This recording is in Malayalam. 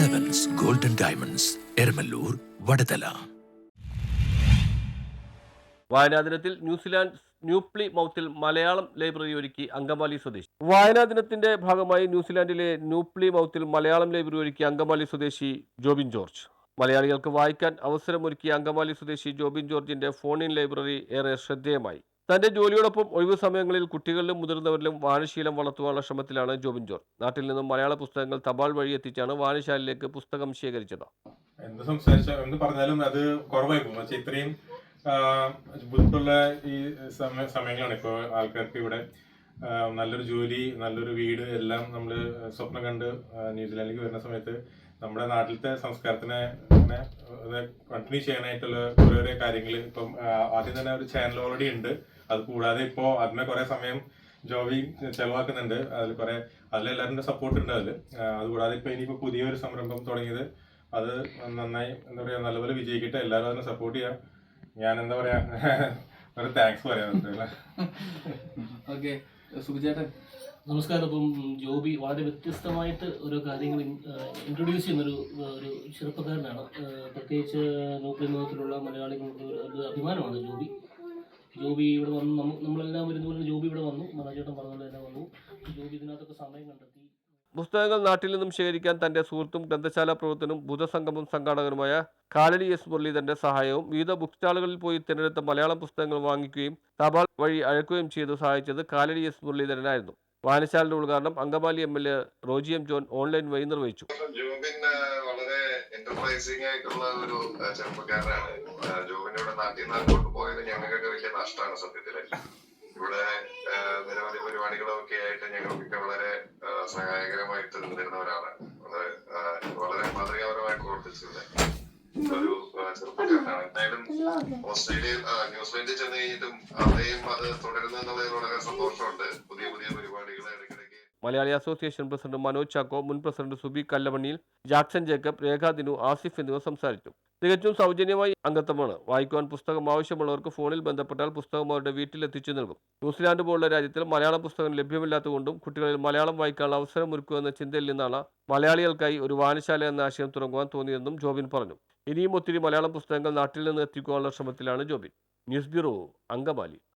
ഡയമണ്ട്സ് എരമല്ലൂർ വടതല വായനാ ദിനത്തിൽ ന്യൂസിലാൻഡ് ന്യൂപ്ലി മൗത്തിൽ മലയാളം ലൈബ്രറി ഒരുക്കി അങ്കമാലി സ്വദേശി. വായനാ ദിനത്തിന്റെ ഭാഗമായി ന്യൂസിലാൻഡിലെ ന്യൂപ്ലി മൗത്തിൽ മലയാളം ലൈബ്രറി ഒരുക്കി അങ്കമാലി സ്വദേശി ജോബിൻ ജോർജ്. മലയാളികൾക്ക് വായിക്കാൻ അവസരമൊരുക്കിയ അങ്കമാലി സ്വദേശി ജോബിൻ ജോർജിന്റെ ഫോണിൻ ലൈബ്രറി ഏറെ ശ്രദ്ധേയമായി. തന്റെ ജോലിയോടൊപ്പം ഒഴിവു സമയങ്ങളിൽ കുട്ടികളിലും മുതിർന്നവരിലും വായനശീലം വളർത്തുവാനുള്ള ശ്രമത്തിലാണ് ജോബിൻ ജോർജ് നാട്ടിൽ നിന്നും മലയാള പുസ്തകങ്ങൾ തപാൽ വഴി എത്തിച്ചാണ് വായനശാലയിലേക്ക് പുസ്തകം ശേഖരിച്ചത്. എന്ത് സംസാരിച്ച എന്ത് പറഞ്ഞാലും അത് കുറവായി പോകും. പക്ഷെ ഇത്രയും ബുദ്ധിമുട്ടുള്ള ഈ സമയ സമയങ്ങളാണ് ഇപ്പോൾ ആൾക്കാർക്ക് ഇവിടെ നല്ലൊരു ജോലി നല്ലൊരു വീട് എല്ലാം നമ്മൾ സ്വപ്നം കണ്ട് ന്യൂസിലാൻഡിലേക്ക് വരുന്ന സമയത്ത് നമ്മുടെ നാട്ടിലത്തെ സംസ്കാരത്തിനെ തന്നെ കണ്ടിന്യൂ ചെയ്യാനായിട്ടുള്ള ഓരോരോ കാര്യങ്ങൾ ഇപ്പം ആദ്യം തന്നെ ഒരു ചാനൽ ഓൾറെഡി ഉണ്ട്. അത് കൂടാതെ ഇപ്പോൾ അതിനെ കുറെ സമയം ജോബി ചെലവാക്കുന്നുണ്ട്. അതിൽ കുറെ അതിലെല്ലാവരുടെ സപ്പോർട്ട് ഉണ്ട് അതിൽ അതുകൂടാതെ ഇപ്പൊ ഇനിയിപ്പോ പുതിയൊരു സംരംഭം തുടങ്ങിയത് അത് നന്നായി എന്താ പറയാ നല്ലപോലെ വിജയിക്കട്ടെ. എല്ലാവരും അതിനെ സപ്പോർട്ട് ചെയ്യാം. ഞാൻ എന്താ പറയാ ഒരു താങ്ക്സ് പറയാം. ഓക്കെ സുബിചേട്ടൻ നമസ്കാരം. അപ്പം ജോബി വളരെ വ്യത്യസ്തമായിട്ട് ഓരോ കാര്യങ്ങൾ ഇൻട്രൊഡ്യൂസ് ചെയ്യുന്നൊരു ഒരു ചെറുപ്പക്കാരനാണ്. പ്രത്യേകിച്ച് നോക്കിൽ നിന്നത്തിലുള്ള മലയാളികൾക്ക് ഒരു അഭിമാനമാണ് ജോബി. ജോബി ഇവിടെ വന്നു നമ്മ- നമ്മളെല്ലാം വരുന്ന പോലെ ജോബി ഇവിടെ വന്നു. മനോജേട്ടൻ പറഞ്ഞ പോലെ തന്നെ വന്നു. ജോബി ഇതിനകത്തൊക്കെ സമയം കണ്ടെത്തി. പുസ്തകങ്ങൾ നാട്ടിൽ നിന്നും ശേഖരിക്കാൻ തന്റെ സുഹൃത്തും ഗ്രന്ഥശാല പ്രവർത്തനും ബുധസംഗമം സംഘാടകനുമായ കാലടി എസ് മുരളീധരന്റെ സഹായവും വിവിധ ബുക്ക് സ്റ്റാളുകളിൽ പോയി തിരഞ്ഞെടുത്ത മലയാളം പുസ്തകങ്ങൾ വാങ്ങിക്കുകയും തപാൽ വഴി അയക്കുകയും ചെയ്ത് സഹായിച്ചത് കാലടി എസ് മുരളീധരനായിരുന്നു. വായനശാലയുടെ ഉദ്ഘാടനം Angamaly M L A Roji M John online വഴി നിർവഹിച്ചു വളരെ ആയിട്ടുള്ള ഒരു ചെറുപ്പക്കാരനാണ്. ഇവിടെ നാട്ടിൽ നിന്ന് സത്യത്തിൽ. ഇവിടെ നിരവധി പരിപാടികളൊക്കെ ആയിട്ട് ഞങ്ങൾക്കൊക്കെ വളരെ സഹായകരമായിട്ട് നിന്നിരുന്ന ഒരാളാണ്. വളരെ മാതൃകാപരമായി പ്രവർത്തിച്ചിരുന്ന ഒരു ആ, അത് തുടരുന്നു സന്തോഷമുണ്ട്. പുതിയ പുതിയ പരിപാടികൾ മലയാളി അസോസിയേഷൻ പ്രസിഡന്റ് മനോജ് ചാക്കോ മുൻ പ്രസിഡന്റ് സുബി കല്ലമണ്ണിയിൽ ജാക്സൺ ജേക്കബ് രേഖാ ദിനു ആസിഫ് എന്നിവർ സംസാരിച്ചു. തികച്ചും സൗജന്യമായി അംഗത്വമാണ്. വായിക്കുവാൻ പുസ്തകം ആവശ്യമുള്ളവർക്ക് ഫോണിൽ ബന്ധപ്പെട്ടാൽ പുസ്തകം അവരുടെ വീട്ടിൽ എത്തിച്ചു നൽകും. ന്യൂസിലാൻഡ് പോലുള്ള രാജ്യത്തിൽ മലയാള പുസ്തകം ലഭ്യമില്ലാത്തതുകൊണ്ടും കുട്ടികളിൽ മലയാളം വായിക്കാനുള്ള അവസരം ഒരുക്കുക എന്ന ചിന്തയിൽ നിന്നാണ് മലയാളികൾക്കായി ഒരു വായനശാല എന്ന ആശയം തുടങ്ങുവാൻ തോന്നിയതെന്നും ജോബിൻ പറഞ്ഞു. ഇനിയും ഒത്തിരി മലയാളം പുസ്തകങ്ങൾ നാട്ടിൽ നിന്ന് എത്തിക്കുവാനുള്ള ശ്രമത്തിലാണ് ജോബിൻ. News bureau Angamaly.